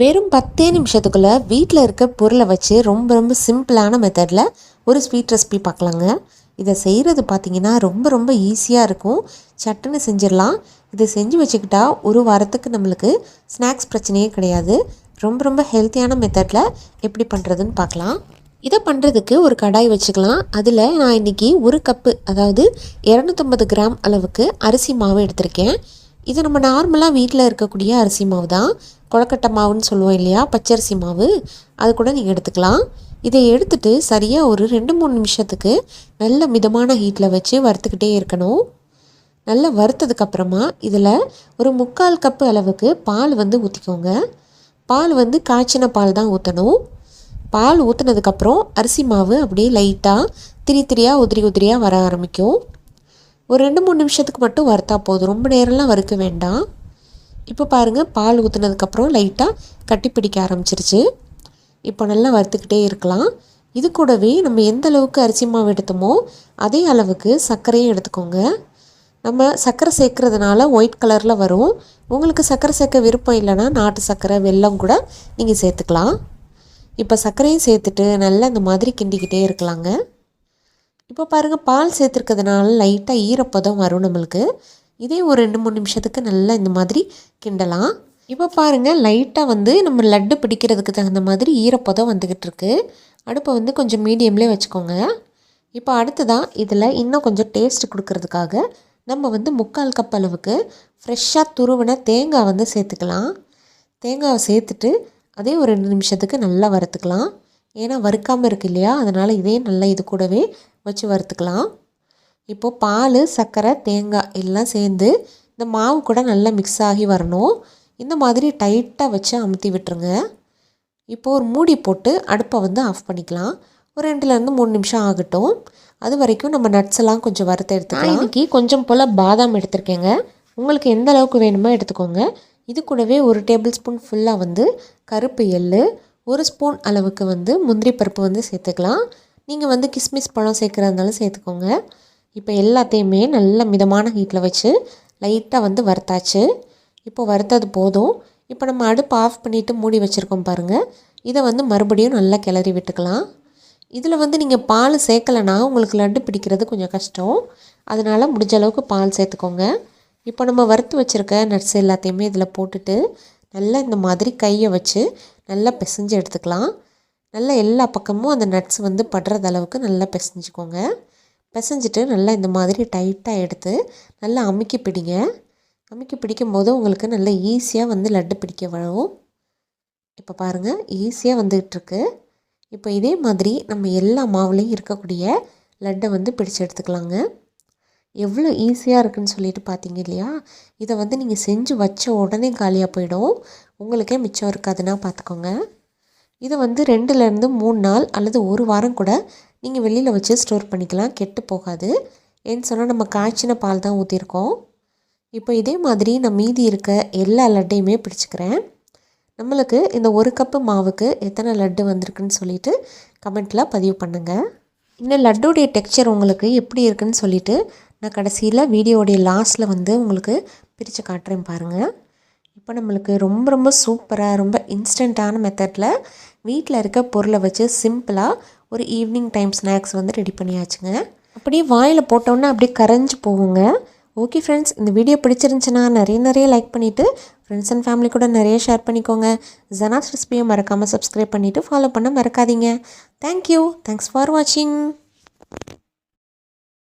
வெறும் பத்தே நிமிஷத்துக்குள்ளே வீட்டில் இருக்க பொருளை வச்சு ரொம்ப ரொம்ப சிம்பிளான மெத்தடில் ஒரு ஸ்வீட் ரெசிபி பார்க்கலாங்க இதை செய்கிறது பார்த்தீங்கன்னா ரொம்ப ரொம்ப ஈஸியாக இருக்கும். சட்டுன்னு செஞ்சிடலாம். இதை செஞ்சு வச்சுக்கிட்டா ஒரு வாரத்துக்கு நம்மளுக்கு ஸ்நாக்ஸ் பிரச்சனையே கிடையாது. ரொம்ப ரொம்ப ஹெல்த்தியான மெத்தடில் எப்படி பண்ணுறதுன்னு பார்க்கலாம் இதை பண்ணுறதுக்கு ஒரு கடாய் வச்சுக்கலாம். அதில் நான் இன்றைக்கி ஒரு கப்பு அதாவது இரநூத்தம்பது கிராம் அளவுக்கு அரிசி மாவு எடுத்திருக்கேன். இது நம்ம நார்மலாக வீட்டில் இருக்கக்கூடிய அரிசி மாவு தான் கொழக்கட்டை மாவுன்னு சொல்லுவோம் இல்லையா? பச்சரிசி மாவு. அது கூட நீங்கள் எடுத்துக்கலாம். இதை எடுத்துட்டு சரியாக ஒரு ரெண்டு மூணு நிமிஷத்துக்கு நல்ல மிதமான ஹீட்டில் வச்சு வறுத்துக்கிட்டே இருக்கணும். நல்லா வறுத்ததுக்கப்புறமா இதில் ஒரு முக்கால் கப்பு அளவுக்கு பால் வந்து ஊற்றிக்கோங்க பால் வந்து காய்ச்சின பால் தான் ஊற்றணும் பால் ஊற்றுனதுக்கப்புறம் அரிசி மாவு அப்படியே லைட்டாக திரி திரியாக உதிரி உதிரியாக வர ஆரம்பிக்கும். ஒரு ரெண்டு மூணு நிமிஷத்துக்கு மட்டும் வறுத்தா போதும். ரொம்ப நேரம்லாம் வறுக்க வேண்டாம். இப்போ பாருங்கள் பால் ஊற்றுனதுக்கப்புறம் லைட்டாக கட்டி பிடிக்க ஆரம்பிச்சிருச்சு. இப்போ நல்லா வறுத்துக்கிட்டே இருக்கலாம். இது கூடவே நம்ம எந்த அளவுக்கு அரிசி மாவு எடுத்தோமோ அதே அளவுக்கு சர்க்கரையும் எடுத்துக்கோங்க. நம்ம சர்க்கரை சேர்க்குறதுனால ஒயிட் கலரில் வரும். உங்களுக்கு சர்க்கரை சேர்க்க விருப்பம் இல்லைன்னா நாட்டு சர்க்கரை வெல்லம் கூட நீங்கள் சேர்த்துக்கலாம். இப்போ சர்க்கரையும் சேர்த்துட்டு நல்லா இந்த மாதிரி கிண்டிக்கிட்டே இருக்கலாங்க. இப்போ பாருங்கள் பால் சேர்த்துருக்கிறதுனால லைட்டாக ஈரப்பதம் வரும் நம்மளுக்கு. இதே ஒரு ரெண்டு மூணு நிமிஷத்துக்கு நல்லா இந்த மாதிரி கிண்டலாம். இப்போ பாருங்கள் லைட்டாக வந்து நம்ம லட்டு பிடிக்கிறதுக்கு தகுந்த மாதிரி ஈரப்பதம் வந்துக்கிட்டு இருக்கு. அடுப்பை வந்து கொஞ்சம் மீடியம்லேயே வச்சுக்கோங்க. இப்போ அடுத்ததாக இதில் இன்னும் கொஞ்சம் டேஸ்ட் கொடுக்கறதுக்காக நம்ம வந்து முக்கால் கப் அளவுக்கு ஃப்ரெஷ்ஷாக துருவின தேங்காய் வந்து சேர்த்துக்கலாம். தேங்காவை சேர்த்துட்டு அதே ஒரு ரெண்டு நிமிஷத்துக்கு நல்லா வறுத்துக்கலாம். ஏன்னா வறுக்காமல் இருக்கு இல்லையா? அதனால் இதே நல்லா இது கூடவே வச்சு வறுத்துக்கலாம். இப்போது பால் சர்க்கரை தேங்காய் எல்லாம் சேர்ந்து இந்த மாவு கூட நல்லா மிக்ஸ் ஆகி வரணும். இந்த மாதிரி டைட்டாக வச்சு அமுத்தி விட்டுருங்க. இப்போது ஒரு மூடி போட்டு அடுப்பை வந்து ஆஃப் பண்ணிக்கலாம். ஒரு ரெண்டுலேருந்து மூணு நிமிஷம் ஆகட்டும். அது வரைக்கும் நம்ம நட்ஸ் எல்லாம் கொஞ்சம் வறுத்து எடுத்துக்கலாம். இன்றைக்கி கொஞ்சம் போல் பாதாம் எடுத்திருக்கேங்க. உங்களுக்கு எந்த அளவுக்கு வேணுமோ எடுத்துக்கோங்க. இது கூடவே ஒரு டேபிள் ஸ்பூன் ஃபுல்லாக வந்து கருப்பு எள்ளு ஒரு ஸ்பூன் அளவுக்கு வந்து முந்திரி பருப்பு வந்து சேர்த்துக்கலாம். நீங்கள் வந்து கிஸ்மிஸ் பழம் சேர்க்குறதுனாலும் சேர்த்துக்கோங்க. இப்போ எல்லாத்தையுமே நல்ல மிதமான ஹீட்டில் வச்சு லைட்டாக வந்து வறுத்தாச்சு. இப்போ வறுத்தது போதும். இப்போ நம்ம அடுப்பு ஆஃப் பண்ணிவிட்டு மூடி வச்சுருக்கோம் பாருங்கள் இதை வந்து மறுபடியும் நல்லா கிளறி விட்டுக்கலாம். இதில் வந்து நீங்கள் பால் சேர்க்கலைன்னா உங்களுக்கு லட்டு பிடிக்கிறது கொஞ்சம் கஷ்டம். அதனால் முடிஞ்ச அளவுக்கு பால் சேர்த்துக்கோங்க. இப்போ நம்ம வறுத்து வச்சுருக்க நட்ஸ் எல்லாத்தையுமே இதில் போட்டுட்டு நல்லா இந்த மாதிரி கையை வச்சு நல்லா பிசைஞ்சு எடுத்துக்கலாம். நல்லா எல்லா பக்கமும் அந்த நட்ஸ் வந்து படுறது அளவுக்கு நல்லா பிசைஞ்சிக்கோங்க. பிசைஞ்சிட்டு நல்லா இந்த மாதிரி டைட்டாக எடுத்து நல்லா அமுக்கி பிடிங்க. அமுக்கி பிடிக்கும் போது உங்களுக்கு நல்லா ஈஸியாக வந்து லட்டு பிடிக்க வரும். இப்போ பாருங்கள் ஈஸியாக வந்துகிட்ருக்கு இப்போ இதே மாதிரி நம்ம எல்லா மாவுலேயும் இருக்கக்கூடிய லட்டை வந்து பிடிச்சு எடுத்துக்கலாங்க. எவ்வளோ ஈஸியாக இருக்குன்னு சொல்லிட்டு பார்த்தீங்க இல்லையா? இதை வந்து நீங்கள் செஞ்சு வச்ச உடனே காலியாக போயிடும். உங்களுக்கே மிச்சம் இருக்காதுன்னா பார்த்துக்கோங்க இதை வந்து ரெண்டுலேருந்து மூணு நாள் அல்லது ஒரு வாரம் கூட நீங்கள் வெளியில் வச்சு ஸ்டோர் பண்ணிக்கலாம் கெட்டு போகாது. ஏன்னு சொன்னால் நம்ம காய்ச்சின பால் தான் ஊற்றிருக்கோம் இப்போ இதே மாதிரி நான் மீதி இருக்க எல்லா லட்டையுமே பிடிச்சிக்கிறேன். நம்மளுக்கு இந்த ஒரு கப்பு மாவுக்கு எத்தனை லட்டு வந்திருக்குன்னு சொல்லிட்டு கமெண்ட்டில் பதிவு பண்ணுங்கள் இந்த லட்டுடைய டெக்ஸ்சர் உங்களுக்கு எப்படி இருக்குன்னு சொல்லிவிட்டு நான் கடைசியில் வீடியோடைய லாஸ்ட்டில் வந்து உங்களுக்கு பிரித்து காட்டுறேன் பாருங்கள் இப்போ நம்மளுக்கு ரொம்ப ரொம்ப சூப்பராக ரொம்ப இன்ஸ்டண்ட்டான மெத்தடில் வீட்டில் இருக்க பொருளை வச்சு சிம்பிளாக ஒரு ஈவினிங் டைம் ஸ்நாக்ஸ் வந்து ரெடி பண்ணியாச்சுங்க. அப்படியே வாயில் போட்டோன்னே அப்படியே கரைஞ்சி போகுங்க. ஓகே ஃப்ரெண்ட்ஸ் இந்த வீடியோ பிடிச்சிருந்துச்சுன்னா நிறைய நிறைய லைக் பண்ணிவிட்டு ஃப்ரெண்ட்ஸ் அண்ட் ஃபேமிலி கூட நிறைய ஷேர் பண்ணிக்கோங்க. ஜனாஸ் ரெசிபியை மறக்காமல் சப்ஸ்கிரைப் பண்ணிவிட்டு ஃபாலோ பண்ண மறக்காதீங்க. தேங்க்யூ தேங்க்ஸ் ஃபார் வாட்சிங்